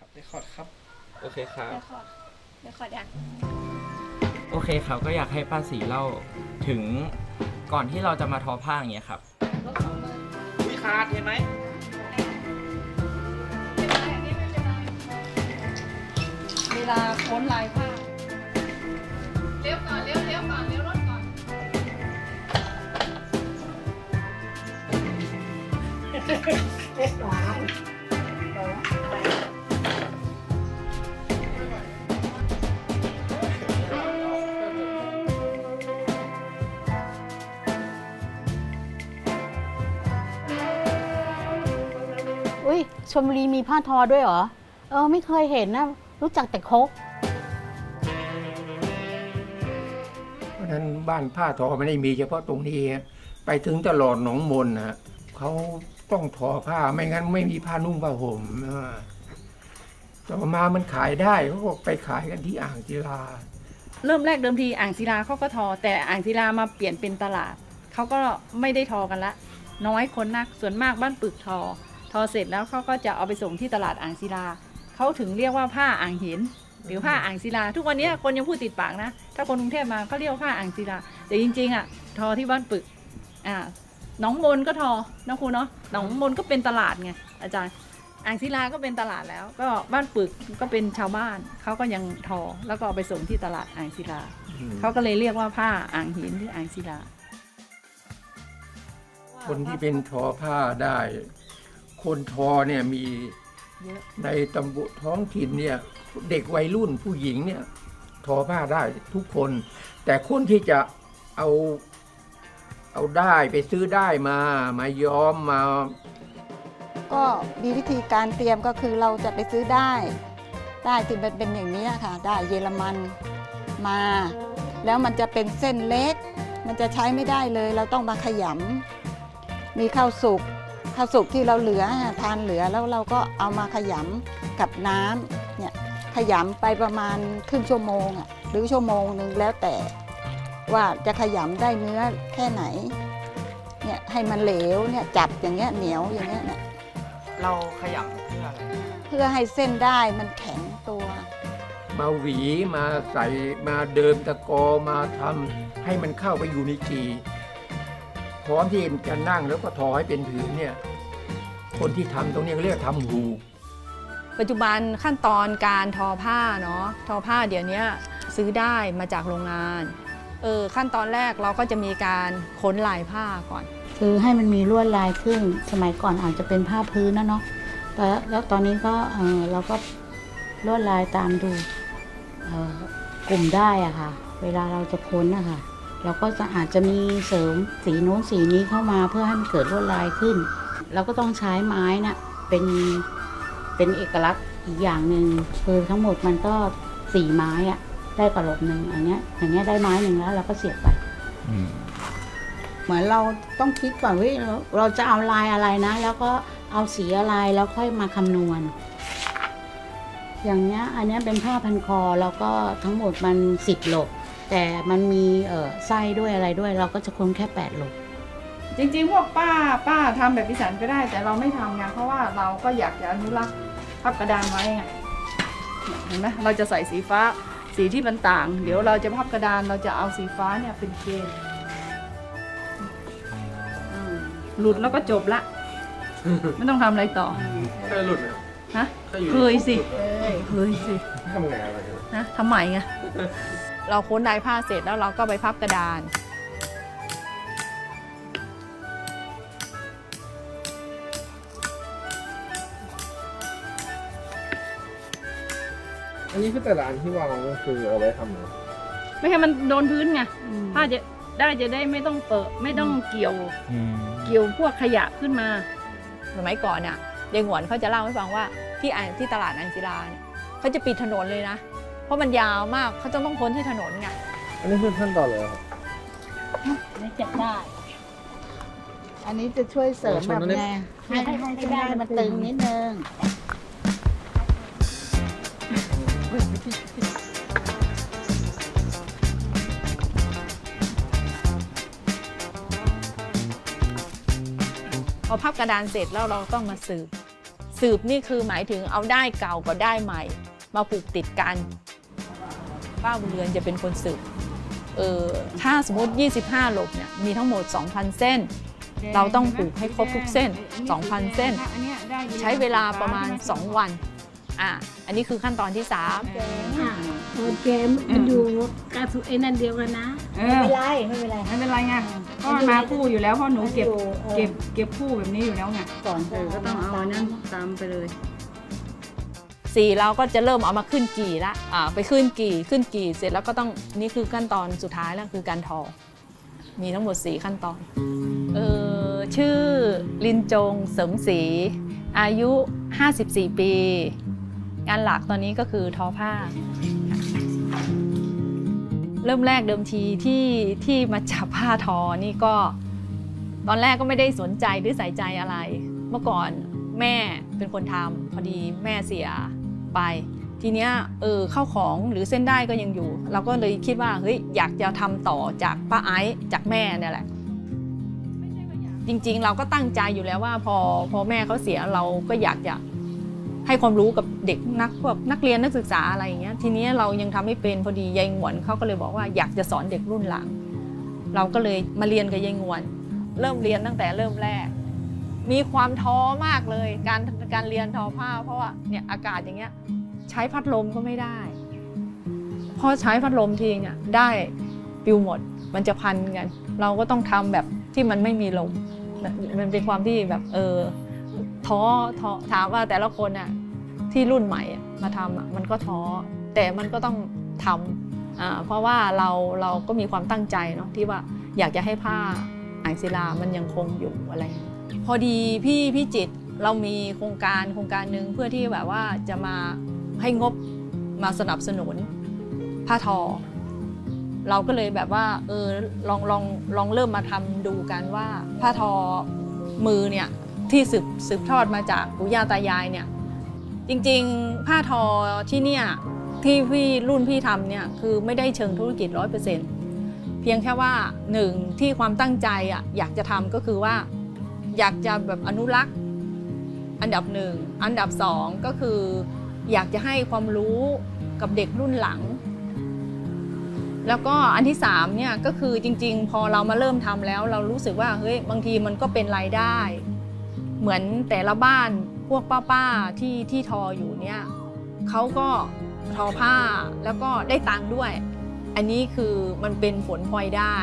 ครับเรคคอร์ดครับ โอเคครับ เดี๋ยวขอเดี๋ยวขอยัง โอเคครับ ก็อยากให้ป้าสีเล่าถึงก่อนที่เราจะมาทอผ้าอย่างเงี้ยครับรถสองมืออุ้ยขาดเห็นไหมไม่เป็นไรอันนี้ไม่เป็นไรเวลาโค้นลายผ้า เลี้ยวก่อนเลี้ยวเลี้ยวก่อนเลี้ยวรถก่อนอุ้ ยชมบุรีมีผ้าทอด้วยเหรอ เออ ไม่เคยเห็นนะ รู้จักแต่ครกเพราะฉะนั้นบ้านผ้าทอไม่ได้มีเฉพาะตรงนี้ฮะไปถึงตลอดหนองมนนะฮะเขาต้องทอผ้าไม่งั้นไม่มีผ้านุ่งผ้าห่มอ่าต่อมามันขายได้เขาก็ไปขายกันที่อ่างศิลา เริ่มแรกเดิมทีอ่างศิลาเขาก็ทอ แต่อ่างศิลามาเปลี่ยนเป็นตลาดเขาก็ไม่ได้ทอกันละ น้อยคนนักส่วนมากบ้านปึกทอ ทอเสร็จแล้วเขาก็จะเอาไปส่งที่ตลาดอ่างศิลาเขาถึงเรียกว่าผ้าอ่างหินหรือผ้าอ่างศิลา ทุกวันนี้คนยังพูดติดปากนะ ถ้าคนกรุงเทพมาเขาเรียกว่าผ้าอ่างศิลา แต่จริงๆอะทอที่บ้านปึกอ่าหนองมนก็ทอนะครูเนาะหนองมนก็เป็นตลาดไงอาจารย์อ่างศิลาก็เป็นตลาดแล้ว ก็บ้านปึกก็เป็นชาวบ้านเขาก็ยังทอแล้วก็เอาไปส่งที่ตลาดอ่างศิลาเขาก็เลยเรียกว่าผ้าอ่างหินหรืออ่างศิลา คนที่เป็นทอผ้าได้ คนทอเนี่ยมีในตำบลท้องถิ่นเนี่ยเด็กวัยรุ่นผู้หญิงเนี่ยทอผ้าได้ทุกคน แต่คนที่จะเอาเอาได้ไปซื้อได้มามาย้อมมา ก็มีวิธีการเตรียมก็คือเราจะไปซื้อได้ ได้ที่มันเป็นอย่างนี้ค่ะ ได้เยอรมันมา แล้วมันจะเป็นเส้นเล็ก มันจะใช้ไม่ได้เลย เราต้องมาขยำมีข้าวสุก ข้าวสุกที่เราเหลือทานเหลือแล้วเราก็เอามาขยำกับน้ำเนี่ยขยำไปประมาณครึ่งชั่วโมงอะหรือชั่วโมงหนึ่งแล้วแต่ ว่าจะขยำได้เนื้อแค่ไหนเนี่ยให้มันเหลวเนี่ยจับอย่างเงี้ยเหนียวอย่างเงี้ยเนี่ยเราขยำเพื่ออะไรเพื่อให้เส้นได้มันแข็งตัวมาหวีมาใส่มาเดิมตะกอมาทำให้มันเข้าไปอยู่ในจี พร้อมที่จะนั่งแล้วก็ทอให้เป็นผืนเนี่ยคนที่ทำตรงนี้เขาเรียกทำหูปัจจุบันขั้นตอนการทอผ้าเนาะทอผ้าเดี๋ยวนี้ซื้อได้มาจากโรงงานเออขั้นตอนแรกเราก็จะมีการค้นลายผ้าก่อน คือให้มันมีลวดลายขึ้นสมัยก่อนอาจจะเป็นผ้าพื้นนะเนาะแต่แล้วตอนนี้ก็เออเราก็ลวดลายตามดูเอ่อกลุ่มได้อะค่ะ เวลาเราจะค้นนะคะ เราก็จะอาจจะมีเสริมสีโน้นสีนี้เข้ามาเพื่อให้มันเกิดลวดลายขึ้น เราก็ต้องใช้ไม้นะ่ะเป็นเป็นเอกลักษณ์อีกอย่างหนึ่งคือทั้งหมดมันก็สี่ไม้อะได้กระหลบหนึ่งอันเนี้ย อย่างเงี้ยได้ไม้หนึ่งแล้วเราก็เสียบไปเหมือนเราต้องคิดก่อนว่าเราเราจะเอาลายอะไรนะ แล้วก็เอาสีอะไรแล้วค่อยมาคำนวณ อย่างเนี้ย อันเนี้ยเป็นผ้าพันคอแล้วก็ทั้งหมดมันสิบหลบ แต่มันมีเอ่อไส้ด้วยอะไรด้วย เราก็จะค้นแค่แปดหลบจริงๆพวกป้าป้าทำแบบพิสันก็ได้ แต่เราไม่ทำไงเพราะว่าเราก็อยากจะอนุรักษ์พับกระดานไว้ไงเนี่ยเห็นไหมเราจะใส่สีฟ้าสีที่มันต่าง เดี๋ยวเราจะพับกระดานเราจะเอาสีฟ้าเนี่ยเป็นเกณฑ์อืมหลุดแล้วก็จบละ ไม่ต้องทำอะไรต่อเคยหลุดไหมฮะเคยอยู่เคยสิเคยสิทำไงอะไรกันนะทำใหม่ไง เราค้นลายผ้าเสร็จแล้วเราก็ไปพับกระดาน อันนี้คือแต่ละอันที่วางก็คือเอาไว้ทำนะไม่ให้มันโดนพื้นไงผ้าจะได้จะได้ไม่ต้องเปิดไม่ต้องเกี่ยวเกี่ยวพวกขยะขึ้นมาสมัยก่อนเนี่ยยายหงวนเขาจะเล่าให้ฟังว่าที่อ่างที่ตลาดอ่างศิลาเนี่ยเขาจะปิดถนนเลยนะเพ ราะมันยาวมากเขาจะต้องพ้นที่ถนนไงอันนี้คือขั้นตอนเลยครับนี่จับได้ อันนี้จะช่วยเสริมแบบไงให้ให้ให้ได้มันตึงนิดนึงพอพับกระดานเสร็จแล้วเราต้องมาสืบ สืบนี่คือหมายถึงเอาได้เก่ากับได้ใหม่ มาผูกติดกัน ป้าบุญเรือนจะเป็นคนสืบเออถ้าสมมติ 25 หลบเนี่ยมีทั้งหมด 2,000 เส้น เราต้องผูกให้ครบทุกเส้น 2,000 เส้น ใช้เวลาประมาณ 2 วันอะอันนี้คือขั้นตอนที่ 3 โอเคมันอยู่กับสุเอนั่นเดียวกันนะเอไม่อเป็นไรไม่เป็นไรไม่เป็นไรไงก็มันมาคู่อยู่แล้วเพราะหนูเก็บออเก็บเก็บคู่แบบนี้อยู่แล้วไงก่อนเออก็ต้องเอาอันนั้นตามไปเลย สี่เราก็จะเริ่มเอามาขึ้นกี่ละอ่าไปขึ้นกี่ขึ้นกี่เสร็จแล้วก็ต้องนี่คือขั้นตอนสุดท้ายแล้วคือการทอ มีทั้งหมด 4 ขั้นตอนเออชื่อลินจงเสริมศรีอายุ 54 ปี งานหลักตอนนี้ก็คือทอผ้า เริ่มแรกเดิมทีที่ที่มาจับผ้าทอนี่ก็ ตอนแรกก็ไม่ได้สนใจหรือใส่ใจอะไร เมื่อก่อนแม่เป็นคนทำพอดีแม่เสีย ไป ทีเนี้ยเออเข้าของหรือเส้นได้ก็ยังอยู่ เราก็เลยคิดว่าเฮ้ยอยากจะทำต่อจากป้าไอซ์จากแม่เนี่ยแหละจริงๆ เราก็ตั้งใจอยู่แล้วว่า พอพอแม่เขาเสียเราก็อยากจะให้ความรู้กับเด็กนักพวกนักเรียนนักศึกษาอะไรอย่างเงี้ยทีนี้เรายังทำไม่เป็นพอดียายงวนเขาก็เลยบอกว่าอยากจะสอนเด็กรุ่นหลัง เราก็เลยมาเรียนกับยายงวน เริ่มเรียนตั้งแต่เริ่มแรก มีความท้อมากเลย การการเรียนทอผ้า เพราะว่าเนี่ยอากาศอย่างเงี้ยใช้พัดลมก็ไม่ได้ พอใช้พัดลมทีเนี่ยได้ปิวหมดมันจะพันกัน เราก็ต้องทำแบบที่มันไม่มีลมมันเป็นความที่แบบเออท้อท้อถามว่าแต่ละคนอะที่รุ่นใหม่มาทำอะมันก็ท้อแต่มันก็ต้องทำอ่าเพราะว่าเราเราก็มีความตั้งใจเนาะที่ว่าอยากจะให้ผ้าอ่างศิลามันยังคงอยู่อะไร อย่างเงี้ยพอดีพี่พี่จิตเรามีโครงการโครงการหนึ่งเพื่อที่แบบว่าจะมาให้งบมาสนับสนุนผ้าทอ เราก็เลยแบบว่าเออลองลองลองเริ่มมาทำดูกันว่าผ้าทอมือเนี่ยที่สืบสืบทอดมาจากปู่ย่าตายายเนี่ยจริงๆผ้าทอที่เนี่ยที่พี่รุ่นพี่ทำเนี่ยคือไม่ได้เชิงธุรกิจร้อยเปอร์เซ็นต์เพียงแค่ว่าหนึ่งที่ความตั้งใจอะอยากจะทำก็คือว่า อยากจะแบบอนุรักษ์ อันดับหนึ่งอันดับสองก็คือ อยากจะให้ความรู้กับเด็กรุ่นหลัง แล้วก็อันที่3เนี่ยก็คือจริง ๆ พอเรามาเริ่มทำแล้ว เรารู้สึกว่าเฮ้ยบางทีมันก็เป็นรายได้ เหมือนแต่ละบ้านพวกป้าๆที่ที่ทออยู่เนี่ยเขาก็ทอผ้าแล้วก็ได้ตังค์ด้วย อันนี้คือมันเป็นผลพลอยได้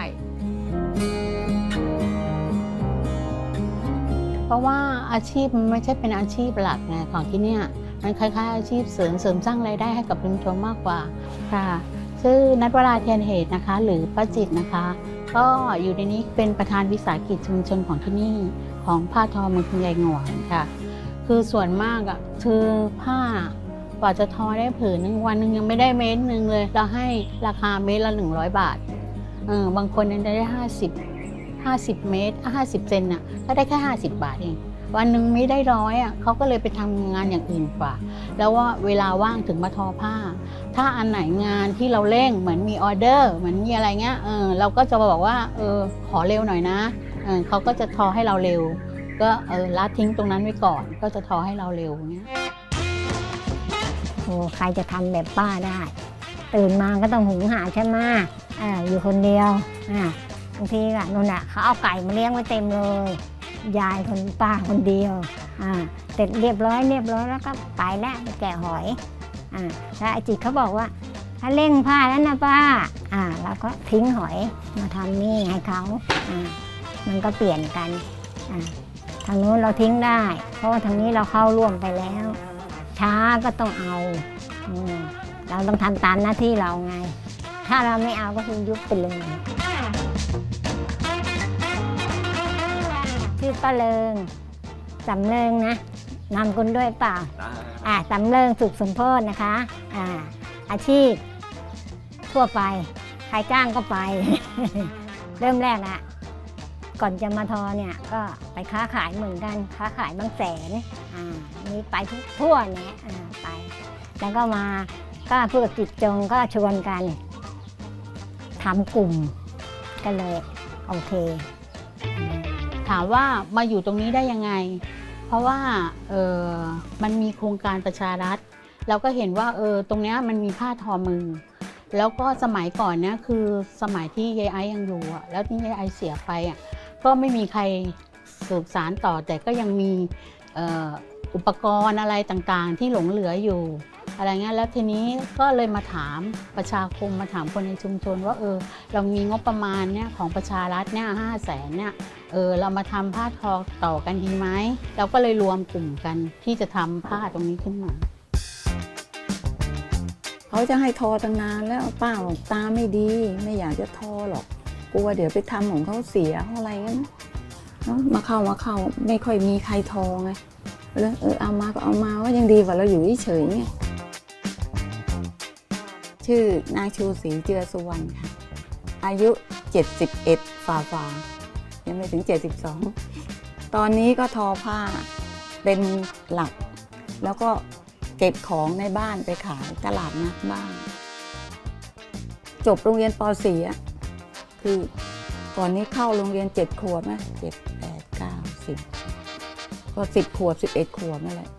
เพราะว่าอาชีพมันไม่ใช่เป็นอาชีพหลักไงของที่เนี่ยมันคล้ายๆ อาชีพเสริมเสริมสร้างรายได้ให้กับชุมชนมากกว่าค่ะชื่อนัทวราเทียนเหตุนะคะ หรือป้าจิตนะคะ ก็อยู่ในนี้เป็นประธานวิสาหกิจชุมชนของที่นี่ของผ้าทอเมืองคุณยายหงวนค่ะ คือส่วนมากอะคือผ้ากว่าจะทอได้ผืนหนึ่งวันหนึ่งยังไม่ได้เมตรหนึ่งเลย เราให้ราคาเมตรละ100บาทเออบางคนยังได้50 50 เมตร 50 เซนน่ะก็ได้แค่ 50 บาทเอง วันหนึ่งไม่ได้ร้อยอะเขาก็เลยไปทำงานอย่างอื่นกว่า แล้วว่าเวลาว่างถึงมาทอผ้า ถ้าอันไหนงานที่เราเร่งเหมือนมีออเดอร์เหมือนมีอะไรเงี้ยเออเราก็จะบอกว่าเออขอเร็วหน่อยนะเออเขาก็จะทอให้เราเร็ว ก็เออละทิ้งตรงนั้นไว้ก่อน ก็จะทอให้เราเร็วเงี้ยโอ้ใครจะทำแบบป้าได้ ตื่นมาก็ต้องหุงหาใช่ไหมอ่าอยู่คนเดียวอ่า บางทีก็นู่นน่ะเขาเอาไก่มาเลี้ยงไว้เต็มเลย ยายคนป้าคนเดียวอ่าเสร็จเรียบร้อยเรียบร้อยแล้วก็ไปแล้วไปแกะหอยอ่าแล้วไอจิตเขาบอกว่า ถ้าเร่งผ้าแล้วนะป้าอ่าเราก็ทิ้งหอยมาทำนี่ให้เขาอ่ามันก็เปลี่ยนกันอ่าทางนู้นเราทิ้งได้ เพราะว่าทางนี้เราเข้าร่วมไปแล้ว ช้าก็ต้องเอาอมเราต้องทำตามหน้าที่เราไง ถ้าเราไม่เอาก็คือยุบไปเลย ป้าเลิงสำเริงนะนำคุณด้วยเปล่า อ่าสำเริงสุขสมโพธนะคะ อ่า อาชีพ ทั่วไป ใครจ้างก็ไป เริ่มแรกอะก่อนจะมาทอเนี่ยก็ไปค้าขายเหมือนกัน ค้าขายบางแสน อ่า มีไปทุกทั่วเนี่ยอ่าไป แล้วก็มาก็พูดกับจิตจงก็ชวนกันทำกลุ่มก็เลย โอเค ถามว่ามาอยู่ตรงนี้ได้ยังไง เพราะว่าเออมันมีโครงการประชารัฐ เราก็เห็นว่าเออตรงนี้มันมีผ้าทอมือ แล้วก็สมัยก่อนเนี่ยคือสมัยที่ยายไอยังอยู่อะแล้วที่ยายไอเสียไปอะก็ไม่มีใครสืบสารต่อแต่ก็ยังมีอออุปกรณ์อะไรต่างๆ ที่หลงเหลืออยู่ อะไรเงี้ยแล้วทีนี้ก็เลยมาถามประชาคมมาถามคนในชุมชนว่าเออ เรามีงบประมาณเนี่ยของประชารัฐเนี่ยห้าแสนเนี่ยเออเรามาทำผ้าทอต่อกันดีไหมเราก็เลยรวมกลุ่มกันที่จะทำผ้าตรงนี้ขึ้นมาเขาจะให้ทอตั้งนานแล้วป้าบอกตาไม่ดีไม่อยากจะทอหรอกกลัวเดี๋ยวไปทำของเขาเสียอะไรงั้นเนอะมาเข้ามาเข้าไม่ค่อยมีใครทอไงแล้วเออเอามาก็เอามาว่ายังดีกว่าเราอยู่เฉยๆเนี่ย ชื่อนางชูศรีเจือสุวรรณค่ะ อายุ 71ฝ่าฝ่ายังไม่ถึง 72 ตอนนี้ก็ทอผ้าเป็นหลัก แล้วก็เก็บของในบ้านไปขายตลาดนัดบ้าง จบโรงเรียนป .4 อ่คือก่อนนี้เข้าโรงเรียน 7 ขวบนะ7 8 9 10ก็10ขวบ11ขวบนั่นแหละ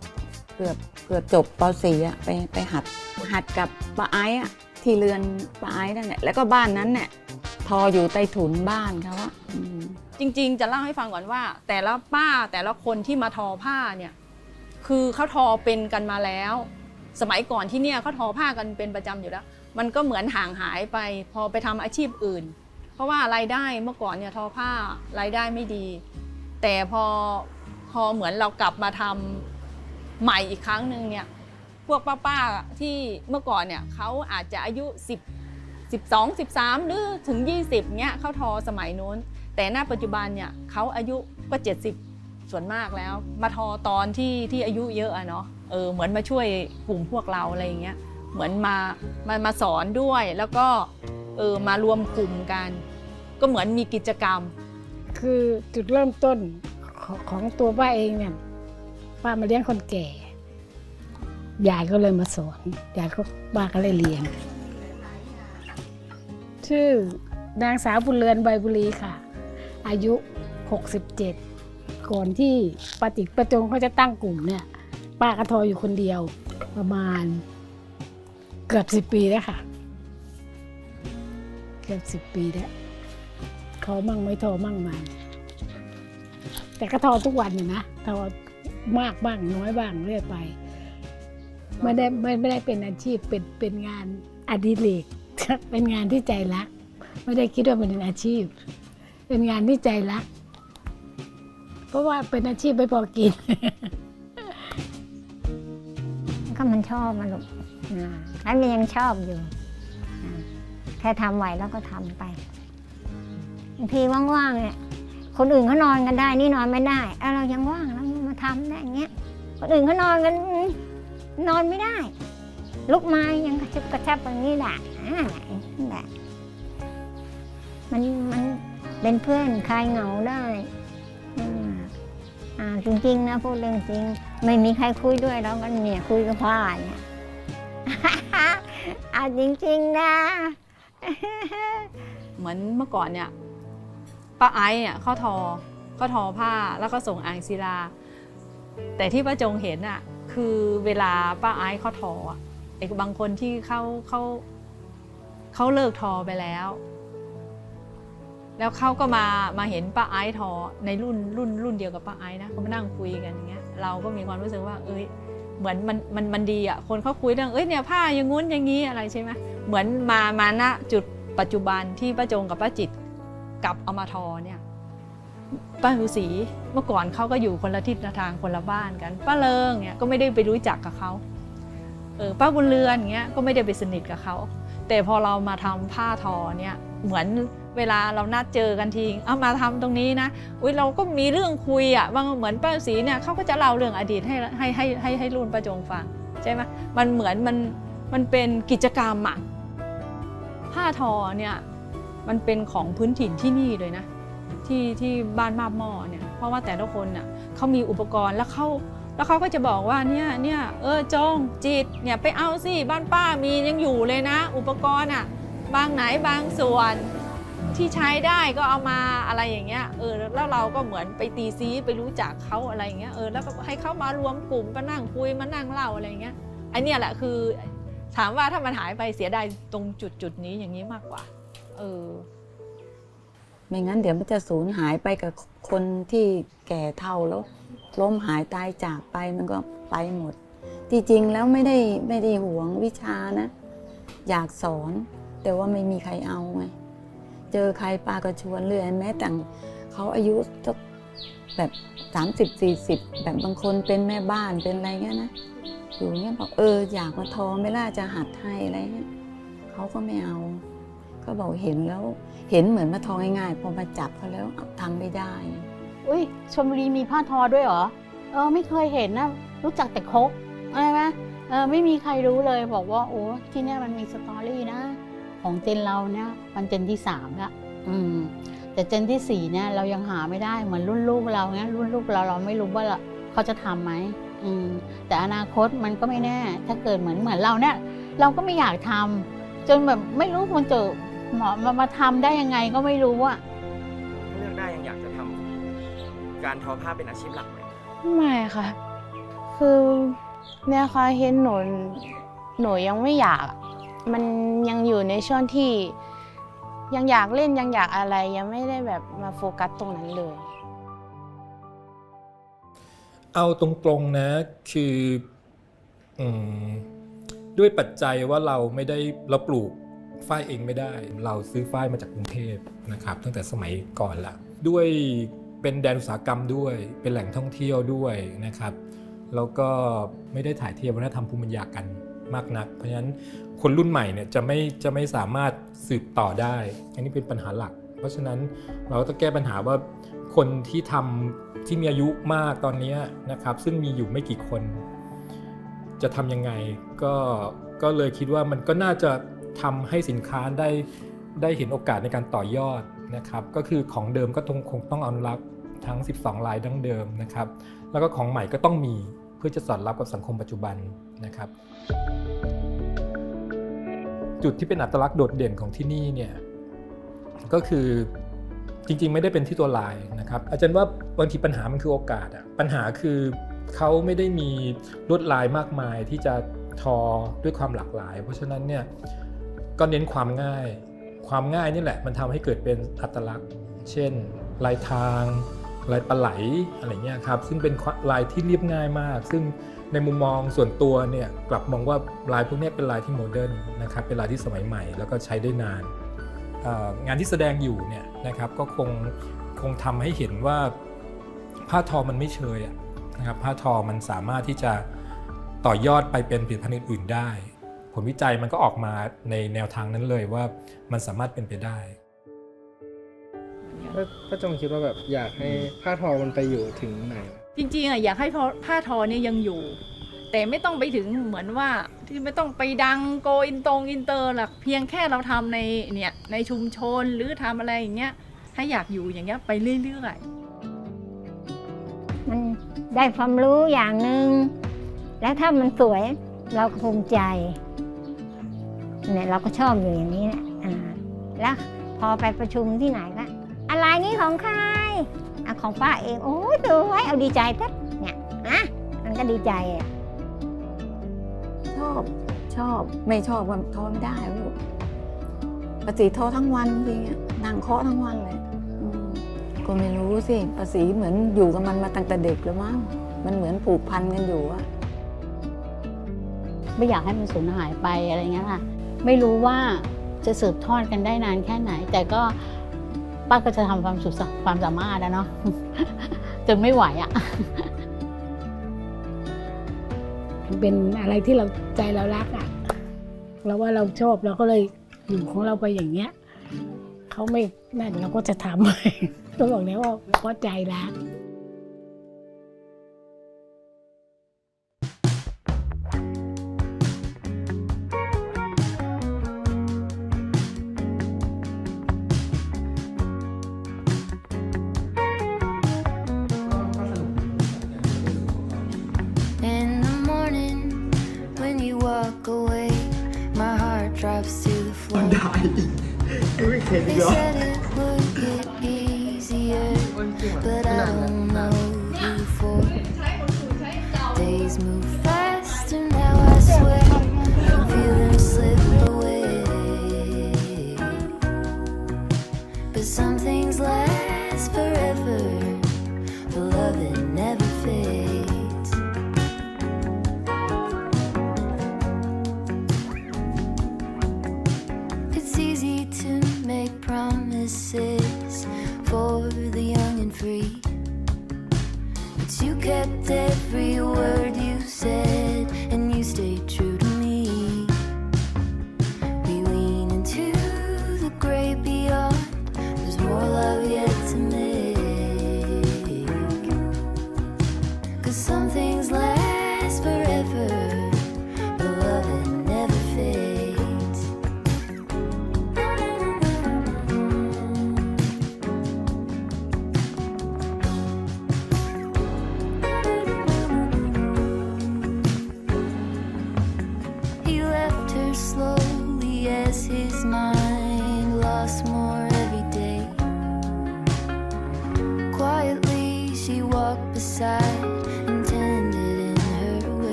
เกือบเกือบจบป .4 อ่ไปไปหัด หัดกับป้าไอ้อะที่เรือนป้าไอ้นั่นแหละแล้วก็บ้านนั้นเนี่ยทออยู่ใต้ถุนบ้านเขาอะอืม จริงๆ จะเล่าให้ฟังก่อนว่า แต่ละป้าแต่ละคนที่มาทอผ้าเนี่ยคือเขาทอเป็นกันมาแล้ว สมัยก่อนที่เนี่ยเขาทอผ้ากันเป็นประจำอยู่แล้ว มันก็เหมือนห่างหายไป พอไปทำอาชีพอื่น เพราะว่ารายได้เมื่อก่อนเนี่ยทอผ้ารายได้ไม่ดี แต่พอพอเหมือนเรากลับมาทำใหม่อีกครั้งหนึ่งเนี่ย พวกป้าๆที่เมื่อก่อนเนี่ยเขาอาจจะอายุ 10 12 13 หรือถึง 20เนี่ยเข้าทอสมัยนู้น แต่ณปัจจุบันเนี่ยเขาอายุก็ 70 ส่วนมากแล้ว มาทอตอนที่ที่อายุเยอะอะเนาะเออเหมือนมาช่วยกลุ่มพวกเราอะไรอย่างเงี้ยเหมือนมามามาสอนด้วยแล้วก็เออมารวมกลุ่มกัน ก็เหมือนมีกิจกรรม คือจุดเริ่มต้นของของตัวป้าเองเนี่ยป้ามาเลี้ยงคนแก่ ยายก็เลยมาสอนยายก็ป้าก็เลยเรียน ชื่อนางสาวบุญเรือนใบบุรีค่ะ อายุ 67 ก่อนที่ปาติประจงเขาจะตั้งกลุ่มเนี่ย ป้าก็ทออยู่คนเดียวประมาณเกือบสิบปีแล้วค่ะ เกือบสิบปีแล้วทอมั่งไม่ทอมั่งมา แต่ก็ทอทุกวันอยู่นะทอมากบ้างน้อยบ้างเรื่อยไป ไม่ได้ไม่ไม่ได้เป็นอาชีพเป็นเป็นงานอดิเรกเป็นงานที่ใจรัก ไม่ได้คิดว่ามันเป็นอาชีพ เป็นงานที่ใจรัก เพราะว่าเป็นอาชีพไม่พอกิน ก็มันชอบมันลูกอ่าแล้วมันยังชอบอยู่แค่ทำไหวแล้วก็ทำไปบางทีว่างๆเนี่ยคนอื่นเขานอนกันได้ นี่นอนไม่ได้เอาเรายังว่างเรามาทำได้อย่างเงี้ยคนอื่นเขานอนกัน นอนไม่ได้ ลุกมายังกระชุบกระชับอย่างนี้แหละอ่านั่นแหละมันมันเป็นเพื่อนคลายเหงาได้อ่าจริงๆนะพูดเรื่องจริง ไม่มีใครคุยด้วยแล้วก็เนี่ยคุยกับผ้าเนี่ยเอาจริงๆนะ เหมือนเมื่อก่อนเนี่ยป้าไอ้เนี่ยเขาทอเขาทอผ้าแล้วก็ส่งอ่างศิลา แต่ที่ป้าจงเห็นอะ คือเวลาป้าไอ้เขาทออะไอ้บางคนที่เขาเขาเขาเลิกทอไปแล้ว แล้วเขาก็มามาเห็นป้าไอ้ทอในรุ่นรุ่นรุ่นเดียวกับป้าไอ้นะเขามานั่งคุยกันอย่างเงี้ย เราก็มีความรู้สึกว่า เอ้ยเหมือนมันมันมันดีอะคนเขาคุยเรื่องเอ้ยเนี่ยผ้าอย่างงู้นอย่างงี้อะไรใช่ไหมเหมือนมามาณจุดปัจจุบันที่ป้าจงกับป้าจิตกลับเอามาทอเนี่ย ป้าฤาษีเมื่อก่อนเขาก็อยู่คนละทิศละทางคนละบ้านกัน ป้าเลิงเนี่ยก็ไม่ได้ไปรู้จักกับเขาเออป้าบุญเรือนเงี้ยก็ไม่ได้ไปสนิทกับเขาแต่พอเรามาทำผ้าทอเนี่ยเหมือนเวลาเรานัดเจอกันทีเอามาทำตรงนี้นะอุ้ยเราก็มีเรื่องคุยอะบางเหมือนป้าฤาษีเนี่ยเขาก็จะเล่าเรื่องอดีตให้ให้ให้ให้ให้รุ่นป้าจงฟังใช่ไหมมันเหมือนมันมันเป็นกิจกรรมอะผ้าทอเนี่ยมันเป็นของพื้นถิ่นที่นี่เลยนะ ที่ที่บ้านมาบหม้อเนี่ยเพราะว่าแต่ละคนน่ะเขามีอุปกรณ์แล้วเขาแล้วเขาก็จะบอกว่าเนี่ยเนี่ยเออจงจิตเนี่ยไปเอาสิบ้านป้ามียังอยู่เลยนะ อุปกรณ์อะบางไหนบางส่วนที่ใช้ได้ก็เอามาอะไรอย่างเงี้ยเออแล้วเราก็เหมือนไปตีซีไปรู้จักเขาอะไรอย่างเงี้ยเออแล้วก็ให้เขามารวมกลุ่มมานั่งคุยมานั่งเล่าอะไรอย่างเงี้ยไอเนี่ยแหละคือถามว่าถ้ามันหายไปเสียดายตรงจุดจุดนี้อย่างนี้มากกว่าเออ ไม่งั้นเดี๋ยวมันจะสูญหายไปกับคนที่แก่เท่าแล้วล้มหายตายจากไปมันก็ไปหมดที่จริงแล้วไม่ได้ไม่ได้หวงวิชานะ อยากสอน แต่ว่าไม่มีใครเอาไงเจอใครปาก็ชวนเรื่อยแม้แต่เขาอายุสักแบบสามสิบสี่สิบแบบบางคนเป็นแม่บ้านเป็นอะไรเงี้ยนะอยู่เงี้ยบอกเอออยากมาทอไม่ล่าจะหัดให้อะไรเงี้ยเขาก็ไม่เอา ก็บอกเห็นแล้ว เห็นเหมือนมาทอง่ายๆพอมาจับเขาแล้วทำไม่ได้ อุ้ยชลบุรีมีผ้าทอด้วยเหรอเออไม่เคยเห็นนะรู้จักแต่ครกใช่ไหมเออไม่มีใครรู้เลยบอกว่าโอ้ที่เนี่ยมันมีสตอรี่นะ ของเจนเราเนี่ยมันเจนที่สามละอืมแต่เจนที่สี่เนี่ยเรายังหาไม่ได้เหมือนรุ่นลูกเราเนี่ยรุ่นลูกเราเราไม่รู้ว่าเราเขาจะทำไหมอืมแต่อนาคตมันก็ไม่แน่ ถ้าเกิดเหมือนเหมือนเราเนี่ย เราก็ไม่อยากทำจนแบบไม่รู้มันจะ หมอมามาทำได้ยังไงก็ไม่รู้อะถ้าเลือกได้ยังอยากจะทำการทอผ้าเป็นอาชีพหลักไหมไม่ค่ะ คือเนี่ยค่ะเห็นหนูหนูยังไม่อยากอะมันยังอยู่ในช่วงที่ยังอยากเล่นยังอยากอะไรยังไม่ได้แบบมาโฟกัสตรงนั้นเลย เอาตรงๆนะคืออมด้วยปัจจัยว่าเราไม่ได้เราปลูก ฝ้ายเองไม่ได้ เราซื้อฝ้ายมาจากกรุงเทพนะครับตั้งแต่สมัยก่อนละด้วยเป็นแดนอุตสาหกรรมด้วย เป็นแหล่งท่องเที่ยวด้วยนะครับ แล้วก็ไม่ได้ถ่ายเทวัฒนธรรมภูมิปัญญากันมากนัก เพราะฉะนั้นคนรุ่นใหม่เนี่ยจะไม่จะไม่สามารถสืบต่อได้ อันนี้เป็นปัญหาหลัก เพราะฉะนั้นเราต้องแก้ปัญหาว่าคนที่ทำที่มีอายุมากตอนนี้นะครับ ซึ่งมีอยู่ไม่กี่คน จะทำยังไงก็ก็เลยคิดว่ามันก็น่าจะ ทำให้สินค้าได้ได้เห็นโอกาสในการต่อยอดนะครับ ก็คือของเดิมก็ต้องคงต้องอนุรักษ์ทั้ง 12 ลายดั้งเดิมนะครับ แล้วก็ของใหม่ก็ต้องมีเพื่อจะสอดรับกับสังคมปัจจุบันนะครับ จุดที่เป็นอัตลักษณ์โดดเด่นของที่นี่เนี่ยก็คือจริงๆ ไม่ได้เป็นที่ตัวลายนะครับ อาจารย์ว่าบางทีปัญหามันคือโอกาสอะปัญหาคือเขาไม่ได้มีลวดลายมากมายที่จะทอด้วยความหลากหลาย เพราะฉะนั้นเนี่ย ก็เน้นความง่าย ความง่ายนี่แหละมันทำให้เกิดเป็นอัตลักษณ์ เช่น ลายทาง ลายปลาไหลอะไรเงี้ยครับซึ่งเป็นลายที่เรียบง่ายมาก ซึ่งในมุมมองส่วนตัวเนี่ยกลับมองว่าลายพวกนี้เป็นลายที่โมเดิร์นนะครับเป็นลายที่สมัยใหม่ แล้วก็ใช้ได้นาน งานที่แสดงอยู่เนี่ยนะครับก็คงคงทำให้เห็นว่าผ้าทอมันไม่เชยนะครับผ้าทอมันสามารถที่จะต่อยอดไปเป็นผลิตภัณฑ์อื่นๆได้ ลวิจัยมันก็ออกมาในแนวทางนั้นเลยว่ามันสามารถเป็นไปได้ป้าป้าจงคิดว่าแบบอยากให้ผ้าทอมันไปอยู่ถึงไหน จริงๆอะอยากให้ผ้าทอเนี่ยยังอยู่ แต่ไม่ต้องไปถึงเหมือนว่าที่ไม่ต้องไปดังโกอินตรงอินเตอร์หรอกเพียงแค่เราทำในเนี่ยในชุมชนหรือทำอะไรอย่างเงี้ยให้อยากอยู่อย่างเงี้ยไปเรื่อยๆมันได้ความรู้อย่างหนึ่งแล้วถ้ามันสวยเราก็ภูมิใจ เนี่ยเราก็ชอบอยู่อย่างนี้แหละอ่าแล้วพอไปประชุมที่ไหนก็อะไรนี้ของใครอะของป้าเองโอ้ยสวยเอาดีใจแท้เนี่ยนะมันก็ดีใจอะชอบชอบไม่ชอบมันทอไม่ได้ลูกปกติทอทั้งวันจริงอะนั่งเคาะทั้งวันเลยอืมก็ไม่รู้สิภาษีเหมือนอยู่กับมันมาตั้งแต่เด็กแล้วมั้งมันเหมือนผูกพันกันอยู่อะไม่อยากให้มันสูญหายไปอะไรเงี้ยค่ะ ไม่รู้ว่าจะสืบทอดกันได้นานแค่ไหน แต่ก็ป้าก็จะทำความสุดความสามารถนะเนาะจนไม่ไหวอะ่ะเป็นอะไรที่เราใจเรารักอะ่ะเราว่าเราชอบเราก็เลยอยู่ของเราไปอย่างเงี้ยเขาไม่นั่นเราก็จะทำก็บอกแล้วว่าเพราะใจรัก ไ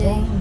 watching.